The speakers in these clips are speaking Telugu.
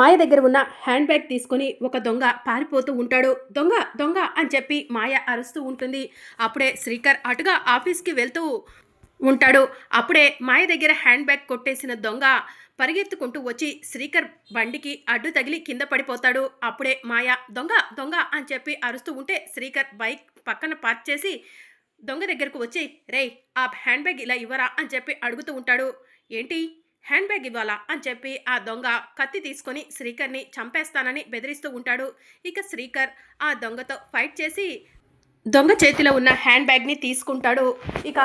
మాయ దగ్గర ఉన్న హ్యాండ్ బ్యాగ్ తీసుకొని ఒక దొంగ పారిపోతూ ఉంటాడు. దొంగ దొంగ అని చెప్పి మాయ అరుస్తూ ఉంటుంది. అప్పుడే శ్రీకర్ అటుగా ఆఫీస్కి వెళ్తూ ఉంటాడు. అప్పుడే మాయ దగ్గర హ్యాండ్ బ్యాగ్ కొట్టేసిన దొంగ పరిగెత్తుకుంటూ వచ్చి శ్రీకర్ బండికి అడ్డు తగిలి కింద పడిపోతాడు. అప్పుడే మాయ దొంగ దొంగ అని చెప్పి అరుస్తూ ఉంటే శ్రీకర్ బైక్ పక్కన పార్క్ చేసి దొంగ దగ్గరకు వచ్చి రేయ్ ఆ హ్యాండ్ బ్యాగ్ ఇలా ఇవ్వరా? అని చెప్పి అడుగుతూ ఉంటాడు. ఏంటి? హ్యాండ్ బ్యాగ్ ఇవ్వాలా అని చెప్పి ఆ దొంగ కత్తి తీసుకొని శ్రీకర్ని చంపేస్తానని బెదిరిస్తూ ఉంటాడు. ఇక శ్రీకర్ ఆ దొంగతో ఫైట్ చేసి దొంగ చేతిలో ఉన్న హ్యాండ్ బ్యాగ్ని తీసుకుంటాడు. ఇక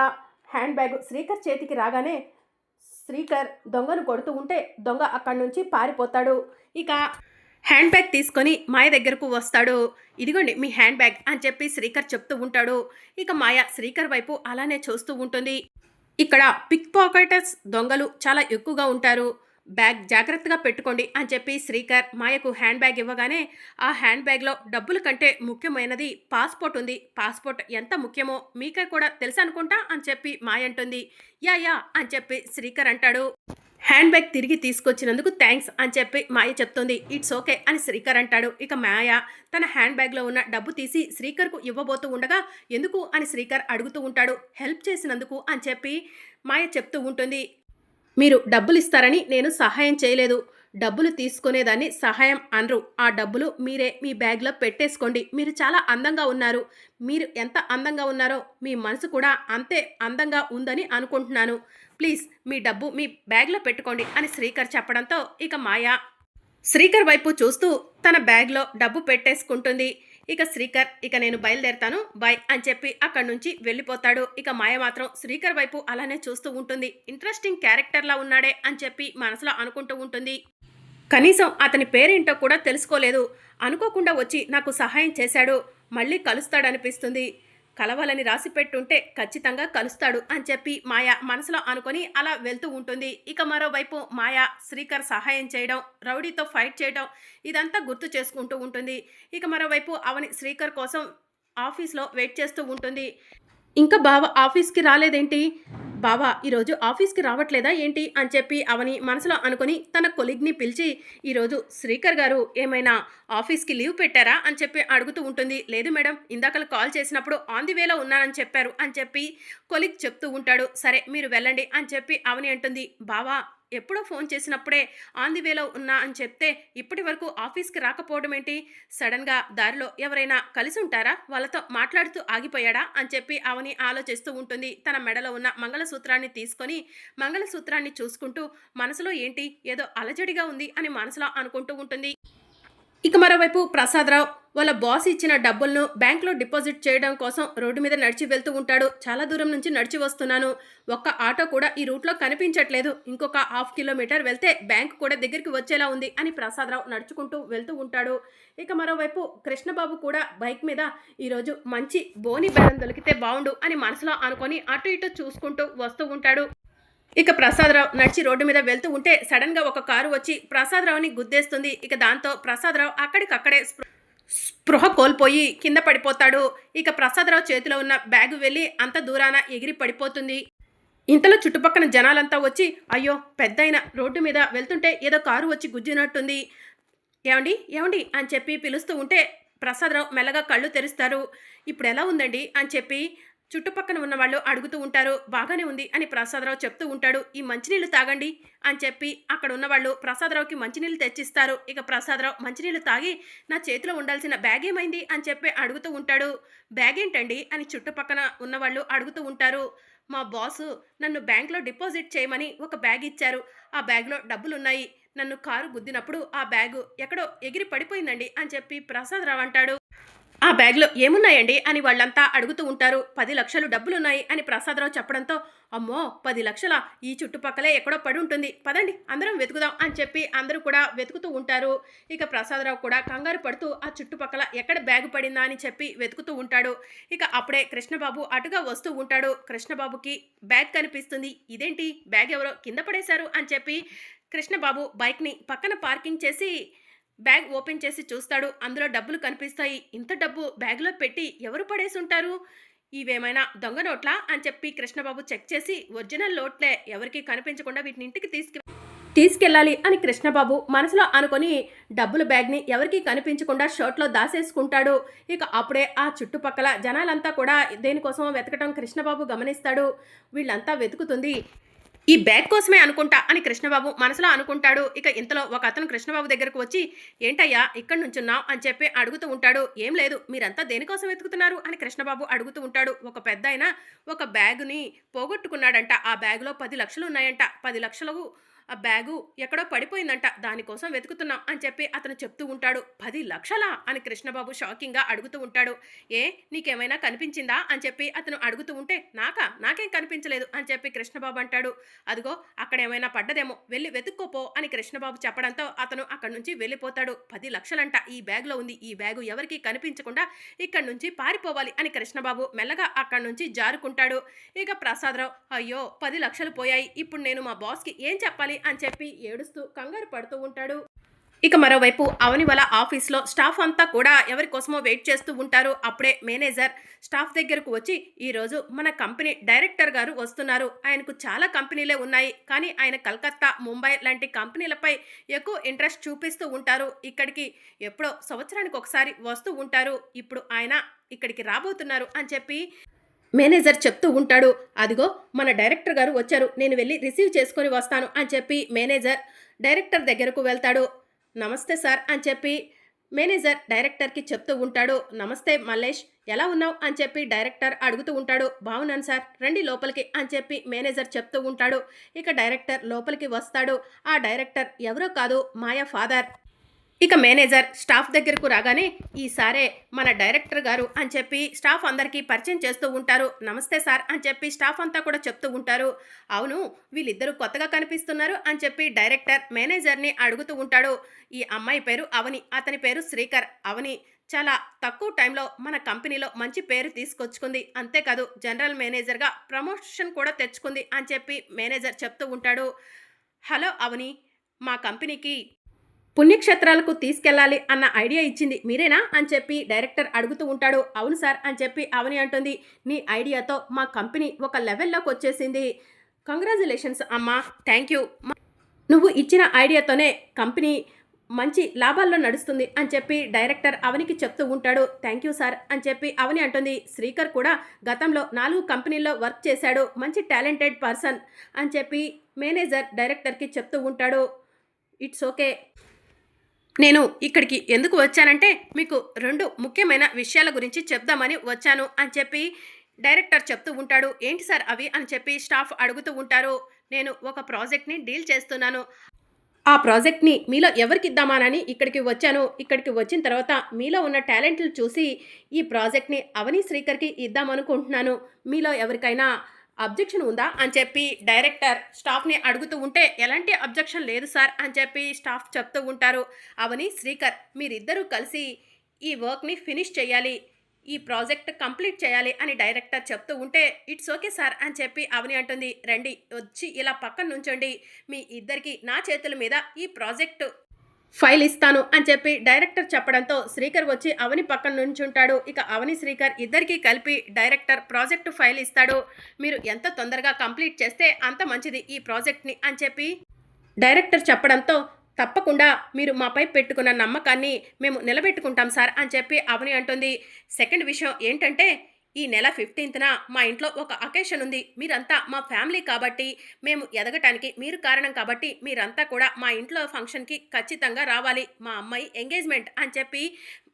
హ్యాండ్ బ్యాగ్ శ్రీకర్ చేతికి రాగానే శ్రీకర్ దొంగను కొడుతూ ఉంటే దొంగ అక్కడి నుంచి పారిపోతాడు. ఇక హ్యాండ్ బ్యాగ్ తీసుకొని మాయ దగ్గరకు వస్తాడు. ఇదిగోండి మీ హ్యాండ్ బ్యాగ్ అని చెప్పి శ్రీకర్ చెప్తూ ఉంటాడు. ఇక మాయ శ్రీకర్ వైపు అలానే చూస్తూ ఉంటుంది. ఇక్కడ పిక్ పాకెటర్స్ దొంగలు చాలా ఎక్కువగా ఉంటారు. బ్యాగ్ జాగ్రత్తగా పెట్టుకోండి అని చెప్పి శ్రీకర్ మాయకు హ్యాండ్ బ్యాగ్ ఇవ్వగానే ఆ హ్యాండ్ బ్యాగ్లో డబ్బుల కంటే ముఖ్యమైనది పాస్పోర్ట్ ఉంది. పాస్పోర్ట్ ఎంత ముఖ్యమో మీకే కూడా తెలుసు అనుకుంటా అని చెప్పి మాయ అంటుంది. యా యా అని చెప్పి శ్రీకర్ అంటాడు. హ్యాండ్ బ్యాగ్ తిరిగి తీసుకొచ్చినందుకు థ్యాంక్స్ అని చెప్పి మాయ చెప్తుంది. ఇట్స్ ఓకే అని శ్రీకర్ అంటాడు. ఇక మాయ తన హ్యాండ్ బ్యాగ్లో ఉన్న డబ్బు తీసి శ్రీకర్కు ఇవ్వబోతూ ఉండగా ఎందుకు అని శ్రీకర్ అడుగుతూ ఉంటాడు. హెల్ప్ చేసినందుకు అని చెప్పి మాయ చెప్తూ ఉంటుంది. మీరు డబ్బులు ఇస్తారని నేను సహాయం చేయలేదు. డబ్బులు తీసుకునేదాన్ని సహాయం అనరు. ఆ డబ్బులు మీరే మీ బ్యాగ్లో పెట్టేసుకోండి. మీరు చాలా అందంగా ఉన్నారు. మీరు ఎంత అందంగా ఉన్నారో మీ మనసు కూడా అంతే అందంగా ఉందని అనుకుంటున్నాను. ప్లీజ్ మీ డబ్బు మీ బ్యాగ్లో పెట్టుకోండి అని శ్రీకర్ చెప్పడంతో ఇక మాయా శ్రీకర్ వైపు చూస్తూ తన బ్యాగ్లో డబ్బు పెట్టేసుకుంటుంది. ఇక శ్రీకర్ ఇక నేను బయలుదేరతాను బాయ్ అని చెప్పి అక్కడి నుంచి వెళ్ళిపోతాడు. ఇక మాయ మాత్రం శ్రీకర్ వైపు అలానే చూస్తూ ఉంటుంది. ఇంట్రెస్టింగ్ క్యారెక్టర్లా ఉన్నాడే అని చెప్పి మనసులో అనుకుంటూ ఉంటుంది. కనీసం అతని పేరేంటో కూడా తెలుసుకోలేదు. అనుకోకుండా వచ్చి నాకు సహాయం చేశాడు. మళ్ళీ కలుస్తాడనిపిస్తుంది. కలవాలని రాసి పెట్టుంటే ఖచ్చితంగా కలుస్తాడు అని చెప్పి మాయ మనసులో అనుకొని అలా వెళ్తూ ఉంటుంది. ఇక మరోవైపు మాయ శ్రీకర్ సహాయం చేయడం రౌడీతో ఫైట్ చేయడం ఇదంతా గుర్తు చేసుకుంటూ ఉంటుంది. ఇక మరోవైపు అవని శ్రీకర్ కోసం ఆఫీస్లో వెయిట్ చేస్తూ ఉంటుంది. ఇంకా బావ ఆఫీస్కి రాలేదేంటి? బావా ఈరోజు ఆఫీస్కి రావట్లేదా ఏంటి? అని చెప్పి అవని మనసులో అనుకొని తన కొలిగ్ని పిలిచి ఈరోజు శ్రీకర్ గారు ఏమైనా ఆఫీస్కి లీవ్ పెట్టారా? అని చెప్పి అడుగుతూ ఉంటుంది. లేదు మేడం ఇందాకలు కాల్ చేసినప్పుడు ఆన్ ది వేలో ఉన్నానని చెప్పారు. అని చెప్పి కొలిగ్ చెప్తూ ఉంటాడు. సరే మీరు వెళ్ళండి అని చెప్పి అవని అంటుంది. బావా ఎప్పుడో ఫోన్ చేసినప్పుడే ఆన్ ది వేలో ఉన్నా అని చెప్తే ఇప్పటి వరకు ఆఫీస్కి రాకపోవడం ఏంటి? సడన్గా దారిలో ఎవరైనా కలిసి ఉంటారా? వాళ్ళతో మాట్లాడుతూ ఆగిపోయాడా? అని చెప్పి అవని ఆలోచిస్తూ ఉంటుంది. తన మెడలో ఉన్న మంగళసూత్రాన్ని తీసుకొని మంగళసూత్రాన్ని చూసుకుంటూ మనసులో ఏంటి? ఏదో అలజడిగా ఉంది అని మనసులో అనుకుంటూ ఉంటుంది. ఇక మరోవైపు ప్రసాదరావు వాళ్ళ బాస్ ఇచ్చిన డబ్బులను బ్యాంక్లో డిపాజిట్ చేయడం కోసం రోడ్డు మీద నడిచి వెళ్తూ ఉంటాడు. చాలా దూరం నుంచి నడిచి వస్తున్నాను. ఒక్క ఆటో కూడా ఈ రూట్లో కనిపించట్లేదు. ఇంకొక హాఫ్ కిలోమీటర్ వెళ్తే బ్యాంక్ కూడా దగ్గరికి వచ్చేలా ఉంది అని ప్రసాదరావు నడుచుకుంటూ వెళ్తూ ఉంటాడు. ఇక మరోవైపు కృష్ణబాబు కూడా బైక్ మీద ఈరోజు మంచి బోని బెల్లం దొరికితే బాగుండు అని మనసులో అనుకొని అటు ఇటు చూసుకుంటూ వస్తూ ఉంటాడు. ఇక ప్రసాదరావు నడిచి రోడ్డు మీద వెళ్తూ ఉంటే సడన్గా ఒక కారు వచ్చి ప్రసాదరావుని గుద్దేస్తుంది. ఇక దాంతో ప్రసాదరావు అక్కడికక్కడే స్పృహ కోల్పోయి కింద పడిపోతాడు. ఇక ప్రసాదరావు చేతిలో ఉన్న బ్యాగు వెళ్ళి అంత దూరాన ఎగిరి పడిపోతుంది. ఇంతలో చుట్టుపక్కల జనాలంతా వచ్చి అయ్యో పెద్దయిన రోడ్డు మీద వెళ్తుంటే ఏదో కారు వచ్చి గుజ్జినట్టుంది. ఏమండి? ఏమండి? అని చెప్పి పిలుస్తూ ఉంటే ప్రసాదరావు మెల్లగా కళ్ళు తెరుస్తారు. ఇప్పుడు ఎలా ఉందండి? అని చెప్పి చుట్టుపక్కన ఉన్న వాళ్ళు అడుగుతూ ఉంటారు బాగానే ఉంది అని ప్రసాదరావు చెప్తూ ఉంటాడు ఈ మంచినీళ్ళు తాగండి అని చెప్పి అక్కడ ఉన్న వాళ్ళు ప్రసాదరావుకి మంచినీళ్ళు తెచ్చిస్తారు. ఇక ప్రసాదరావు మంచినీళ్ళు తాగి నా చేతిలో ఉండాల్సిన బ్యాగ్ ఏమైంది? అని చెప్పి అడుగుతూ ఉంటాడు. బ్యాగ్ ఏంటండి? అని చుట్టుపక్కన ఉన్న వాళ్ళు అడుగుతూ ఉంటారు. మా బాసు నన్ను బ్యాంక్లో డిపాజిట్ చేయమని ఒక బ్యాగ్ ఇచ్చారు. ఆ బ్యాగ్లో డబ్బులు ఉన్నాయి నన్ను కారు గుద్దినప్పుడు ఆ బ్యాగు ఎక్కడో ఎగిరి పడిపోయిందండి అని చెప్పి ప్రసాదరావు అంటాడు. ఆ బ్యాగ్లో ఏమున్నాయండి అని వాళ్ళంతా అడుగుతూ ఉంటారు. పది లక్షలు డబ్బులున్నాయి అని ప్రసాదరావు చెప్పడంతో అమ్మో పది లక్షల ఈ చుట్టుపక్కలే ఎక్కడో పడి ఉంటుంది. పదండి అందరం వెతుకుదాం అని చెప్పి అందరూ కూడా వెతుకుతూ ఉంటారు. ఇక ప్రసాదరావు కూడా కంగారు పడుతూ ఆ చుట్టుపక్కల ఎక్కడ బ్యాగు పడిందా అని చెప్పి వెతుకుతూ ఉంటాడు. ఇక అప్పుడే కృష్ణబాబు అటుగా వస్తూ ఉంటాడు. కృష్ణబాబుకి బ్యాగ్ కనిపిస్తుంది. ఇదేంటి? బ్యాగ్ ఎవరో కింద పడేశారు అని చెప్పి కృష్ణబాబు బైక్ని పక్కన పార్కింగ్ చేసి బ్యాగ్ ఓపెన్ చేసి చూస్తాడు. అందులో డబ్బులు కనిపిస్తాయి. ఇంత డబ్బు బ్యాగ్లో పెట్టి ఎవరు పడేసి ఉంటారు ఇవేమైనా దొంగ నోట్లా? అని చెప్పి కృష్ణబాబు చెక్ చేసి ఒరిజినల్ నోట్లే ఎవరికి కనిపించకుండా వీటిని ఇంటికి తీసుకు తీసుకెళ్ళాలి అని కృష్ణబాబు మనసులో అనుకొని డబ్బుల బ్యాగ్ని ఎవరికీ కనిపించకుండా షర్ట్లో దాసేసుకుంటాడు. ఇక అప్పుడే ఆ చుట్టుపక్కల జనాలంతా కూడా దేనికోసం వెతకటం కృష్ణబాబు గమనిస్తాడు. వీళ్ళంతా వెతుకుతుంది ఈ బ్యాగ్ కోసమే అనుకుంటా అని కృష్ణబాబు మనసులో అనుకుంటాడు. ఇక ఇంతలో ఒక అతను కృష్ణబాబు దగ్గరకు వచ్చి ఏంటయ్యా ఇక్కడ నుంచున్నావు? అని చెప్పి అడుగుతూ ఉంటాడు. ఏం లేదు మీరంతా దేనికోసం వెతుకుతున్నారు? అని కృష్ణబాబు అడుగుతూ ఉంటాడు. ఒక పెద్ద ఒక బ్యాగుని పోగొట్టుకున్నాడంట. ఆ బ్యాగులో పది లక్షలు ఉన్నాయంట. పది లక్షలు ఆ బ్యాగు ఎక్కడో పడిపోయిందంట దానికోసం వెతుకుతున్నాం అని చెప్పి అతను చెప్తూ ఉంటాడు. పది లక్షలా? అని కృష్ణబాబు షాకింగ్గా అడుగుతూ ఉంటాడు. ఏ నీకేమైనా కనిపించిందా? అని చెప్పి అతను అడుగుతూ ఉంటే నాకా? నాకేం కనిపించలేదు అని చెప్పి కృష్ణబాబు అంటాడు. అదిగో అక్కడ ఏమైనా పడ్డదేమో వెళ్ళి వెతుక్కోపో అని కృష్ణబాబు చెప్పడంతో అతను అక్కడి నుంచి వెళ్ళిపోతాడు. పది లక్షలంట ఈ బ్యాగ్లో ఉంది. ఈ బ్యాగు ఎవరికీ కనిపించకుండా ఇక్కడి నుంచి పారిపోవాలి అని కృష్ణబాబు మెల్లగా అక్కడి నుంచి జారుకుంటాడు. ఇక ప్రసాదరావు అయ్యో పది లక్షలు పోయాయి. ఇప్పుడు నేను మా బాస్కి ఏం చెప్పాలి? అని చెప్పి ఏడుస్తూ కంగారు పడుతూ ఉంటాడు. ఇక మరోవైపు అవని వాళ్ళ ఆఫీస్లో స్టాఫ్ అంతా కూడా ఎవరి కోసమో వెయిట్ చేస్తూ ఉంటారు. అప్పుడే మేనేజర్ స్టాఫ్ దగ్గరకు వచ్చి ఈరోజు మన కంపెనీ డైరెక్టర్ గారు వస్తున్నారు. ఆయనకు చాలా కంపెనీలే ఉన్నాయి. కానీ ఆయన కలకత్తా ముంబై లాంటి కంపెనీలపై ఎక్కువ ఇంట్రెస్ట్ చూపిస్తూ ఉంటారు. ఇక్కడికి ఎప్పుడో సంవత్సరానికి ఒకసారి వస్తూ ఉంటారు. ఇప్పుడు ఆయన ఇక్కడికి రాబోతున్నారు అని చెప్పి మేనేజర్ చెప్తూ ఉంటాడు అదిగో మన డైరెక్టర్ గారు వచ్చారు నేను వెళ్ళి రిసీవ్ చేసుకొని వస్తాను అని చెప్పి మేనేజర్ డైరెక్టర్ దగ్గరకు వెళ్తాడు. నమస్తే సార్ అని చెప్పి మేనేజర్ డైరెక్టర్కి చెప్తూ ఉంటాడు. నమస్తే మల్లేష్ ఎలా ఉన్నావు? అని చెప్పి డైరెక్టర్ అడుగుతూ ఉంటాడు. బాగున్నాను సార్ రండి లోపలికి అని చెప్పి మేనేజర్ చెప్తూ ఉంటాడు. ఇక డైరెక్టర్ లోపలికి వస్తాడు. ఆ డైరెక్టర్ ఎవరో కాదు మాయా ఫాదర్. ఇక మేనేజర్ స్టాఫ్ దగ్గరకు రాగానే ఈసారే మన డైరెక్టర్ గారు అని చెప్పి స్టాఫ్ అందరికీ పరిచయం చేస్తూ ఉంటారు. నమస్తే సార్ అని చెప్పి స్టాఫ్ అంతా కూడా చెప్తూ ఉంటారు. అవును వీళ్ళిద్దరూ కొత్తగా కనిపిస్తున్నారు అని చెప్పి డైరెక్టర్ మేనేజర్ని అడుగుతూ ఉంటాడు. ఈ అమ్మాయి పేరు అవని అతని పేరు శ్రీకర్. అవని చాలా తక్కువ టైంలో మన కంపెనీలో మంచి పేరు తీసుకొచ్చుకుంది. అంతేకాదు జనరల్ మేనేజర్గా ప్రమోషన్ కూడా తెచ్చుకుంది అని చెప్పి మేనేజర్ చెప్తూ ఉంటాడు. హలో అవని మా కంపెనీకి పుణ్యక్షేత్రాలకు తీసుకెళ్ళాలి అన్న ఐడియా ఇచ్చింది మీరేనా అని చెప్పి డైరెక్టర్ అడుగుతూ ఉంటాడు. అవును సార్ అని చెప్పి అవని అంటుంది. నీ ఐడియాతో మా కంపెనీ ఒక లెవెల్లోకి వచ్చేసింది. కంగ్రాచులేషన్స్ అమ్మా. Thank you. నువ్వు ఇచ్చిన ఐడియాతోనే కంపెనీ మంచి లాభాల్లో నడుస్తుంది అని చెప్పి డైరెక్టర్ అవనికి చెప్తూ ఉంటాడు. థ్యాంక్ యూ సార్ అని చెప్పి అవని అంటుంది. శ్రీకర్ కూడా గతంలో నాలుగు కంపెనీల్లో వర్క్ చేశాడు. మంచి టాలెంటెడ్ పర్సన్ అని చెప్పి మేనేజర్ డైరెక్టర్కి చెప్తూ ఉంటాడు. It's okay. నేను ఇక్కడికి ఎందుకు వచ్చానంటే మీకు రెండు ముఖ్యమైన విషయాల గురించి చెప్దామని వచ్చాను అని చెప్పి డైరెక్టర్ చెప్తూ ఉంటాడు. ఏంటి సార్ అవి? అని చెప్పి స్టాఫ్ అడుగుతూ ఉంటారు. నేను ఒక ప్రాజెక్ట్ని డీల్ చేస్తున్నాను. ఆ ప్రాజెక్ట్ని మీలో ఎవరికి ఇద్దామానని ఇక్కడికి వచ్చాను. ఇక్కడికి వచ్చిన తర్వాత మీలో ఉన్న టాలెంట్లు చూసి ఈ ప్రాజెక్ట్ని అవని శ్రీకర్కి ఇద్దామనుకుంటున్నాను మీలో ఎవరికైనా అబ్జెక్షన్ ఉందా అని చెప్పి డైరెక్టర్ స్టాఫ్ని అడుగుతూ ఉంటే ఎలాంటి అబ్జెక్షన్ లేదు సార్ అని చెప్పి స్టాఫ్ చెప్తూ ఉంటారు. అవని శ్రీకర్ మీరిద్దరూ కలిసి ఈ వర్క్ని ఫినిష్ చేయాలి ఈ ప్రాజెక్ట్ కంప్లీట్ చేయాలి అని డైరెక్టర్ చెప్తూ ఉంటే ఇట్స్ ఓకే సార్ అని చెప్పి అవని అంటుంది. రండి వచ్చి ఇలా పక్కన నుంచండి. మీ ఇద్దరికి నా చేతుల మీద ఈ ప్రాజెక్టు ఫైల్ ఇస్తాను అని చెప్పి డైరెక్టర్ చెప్పడంతో శ్రీకర్ వచ్చి అవని పక్కన నుంచుంటాడు. ఇక అవని శ్రీకర్ ఇద్దరికీ కలిపి డైరెక్టర్ ప్రాజెక్టు ఫైల్ ఇస్తాడు. మీరు ఎంత తొందరగా కంప్లీట్ చేస్తే అంత మంచిది ఈ ప్రాజెక్ట్ని అని చెప్పి డైరెక్టర్ చెప్పడంతో తప్పకుండా మీరు మాపై పెట్టుకున్న నమ్మకాన్ని మేము నిలబెట్టుకుంటాం సార్ అని చెప్పి అవని అంటుంది. సెకండ్ విషయం ఏంటంటే ఈ నెల ఫిఫ్టీన్త్న మా ఇంట్లో ఒక అకేషన్ ఉంది. మీరంతా మా ఫ్యామిలీ కాబట్టి మేము ఎదగటానికి మీరు కారణం కాబట్టి మీరంతా కూడా మా ఇంట్లో ఫంక్షన్కి ఖచ్చితంగా రావాలి. మా అమ్మాయి ఎంగేజ్మెంట్ అని చెప్పి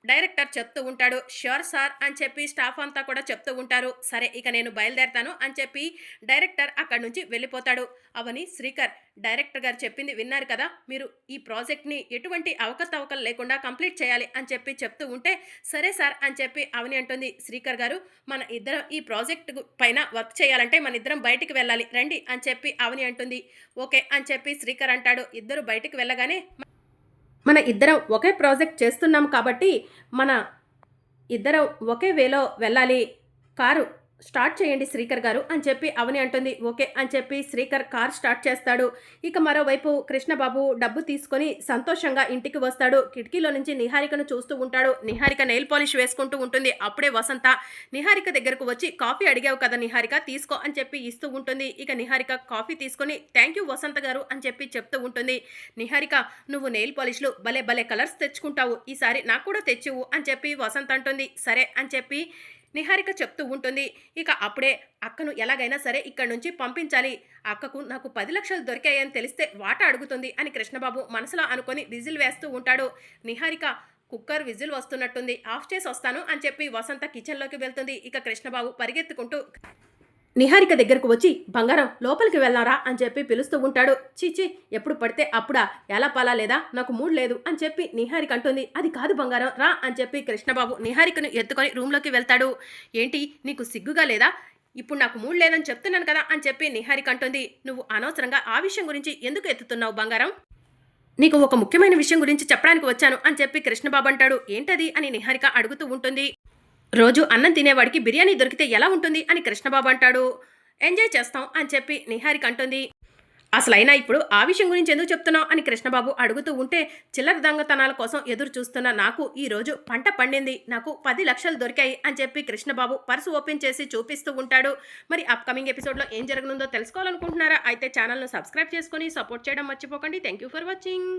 డైరెక్టర్ చెప్తూ ఉంటాడు ష్యూర్ సార్ అని చెప్పి స్టాఫ్ అంతా కూడా చెప్తూ ఉంటారు. సరే ఇక నేను బయలుదేరతాను అని చెప్పి డైరెక్టర్ అక్కడి నుంచి వెళ్ళిపోతాడు. అవని శ్రీకర్ డైరెక్టర్ గారు చెప్పింది విన్నారు కదా మీరు ఈ ప్రాజెక్ట్ని ఎటువంటి అవకతవకలు లేకుండా కంప్లీట్ చేయాలి అని చెప్పి చెప్తూ ఉంటే సరే సార్ అని చెప్పి అవని అంటుంది శ్రీకర్ గారు. మన ఇద్దరం ఈ ప్రాజెక్ట్ పైన వర్క్ చేయాలంటే మన ఇద్దరం బయటికి వెళ్ళాలి రండి అని చెప్పి అవని అంటుంది. ఓకే అని చెప్పి శ్రీకర్ అంటాడు. ఇద్దరు బయటికి వెళ్ళగానే మన ఇద్దరం ఒకే ప్రాజెక్ట్ చేస్తున్నాం కాబట్టి మన ఇద్దరం ఒకే వేలో వెళ్ళాలి. కారు స్టార్ట్ చేయండి శ్రీకర్ గారు అని చెప్పి అవని అంటుంది. ఓకే అని చెప్పి శ్రీకర్ కార్ స్టార్ట్ చేస్తాడు. ఇక మరోవైపు కృష్ణబాబు డబ్బు తీసుకొని సంతోషంగా ఇంటికి వస్తాడు. కిటికీలో నుంచి నిహారికను చూస్తూ ఉంటాడు. నిహారిక నెయిల్ పాలిష్ వేసుకుంటూ ఉంటుంది. అప్పుడే వసంత నిహారిక దగ్గరకు వచ్చి కాఫీ అడిగావు కదా నిహారిక తీసుకో అని చెప్పి ఇస్తూ ఉంటుంది. ఇక నిహారిక కాఫీ తీసుకొని థ్యాంక్ యూ వసంత గారు అని చెప్పి చెప్తూ ఉంటుంది. నిహారిక నువ్వు నెయిల్ పాలిష్లు భలే భలే కలర్స్ తెచ్చుకుంటావు. ఈసారి నాకు కూడా తెచ్చివు అని చెప్పి వసంత అంటుంది. సరే అని చెప్పి నిహారిక చెప్తూ ఉంటుంది. ఇక అప్పుడే అక్కను ఎలాగైనా సరే ఇక్కడి నుంచి పంపించాలి. అక్కకు నాకు పది లక్షలు దొరికాయని తెలిస్తే వాట అడుగుతుంది అని కృష్ణబాబు మనసులో అనుకొని విజిల్ వేస్తూ ఉంటాడు. నిహారిక కుక్కర్ విజిల్ వస్తున్నట్టుంది. ఆఫ్ చేసి వస్తాను అని చెప్పి వసంత కిచెన్లోకి వెళ్తుంది. ఇక కృష్ణబాబు పరిగెత్తుకుంటూ నిహారిక దగ్గరకు వచ్చి బంగారం లోపలికి వెళ్ళారా? అని చెప్పి పిలుస్తూ ఉంటాడు. చీచి ఎప్పుడు పడితే అప్పుడా? ఎలా పాలా లేదా? నాకు మూడ్ లేదు అని చెప్పి నిహారిక అంటుంది. అది కాదు బంగారం రా అని చెప్పి కృష్ణబాబు నిహారికను ఎత్తుకొని రూమ్లోకి వెళ్తాడు. ఏంటి నీకు సిగ్గుగా లేదా? ఇప్పుడు నాకు మూడ్ లేదని చెప్తున్నాను కదా అని చెప్పి నిహారిక అంటుంది. నువ్వు అనవసరంగా ఆ విషయం గురించి ఎందుకు ఎత్తుతున్నావు బంగారం? నీకు ఒక ముఖ్యమైన విషయం గురించి చెప్పడానికి వచ్చాను అని చెప్పి కృష్ణబాబు అంటాడు. ఏంటది? అని నిహారిక అడుగుతూ ఉంటుంది. రోజు అన్నం తినేవాడికి బిర్యానీ దొరికితే ఎలా ఉంటుంది అని కృష్ణబాబు అంటాడు. ఎంజాయ్ చేస్తాం అని చెప్పి నిహారిక అంటుంది. అసలైనా ఇప్పుడు ఆ విషయం గురించి ఎందుకు చెప్తున్నావు? అని కృష్ణబాబు అడుగుతూ ఉంటే చిల్లర దొంగతనాల కోసం ఎదురు చూస్తున్న నాకు ఈరోజు పంట పండింది. నాకు పది లక్షలు దొరికాయి అని చెప్పి కృష్ణబాబు పర్సు ఓపెన్ చేసి చూపిస్తూ ఉంటాడు. మరి అప్కమింగ్ ఎపిసోడ్లో ఏం జరగనుందో తెలుసుకోవాలనుకుంటున్నారా? అయితే ఛానల్ను సబ్స్క్రైబ్ చేసుకొని సపోర్ట్ చేయడం మర్చిపోకండి. Thank you for watching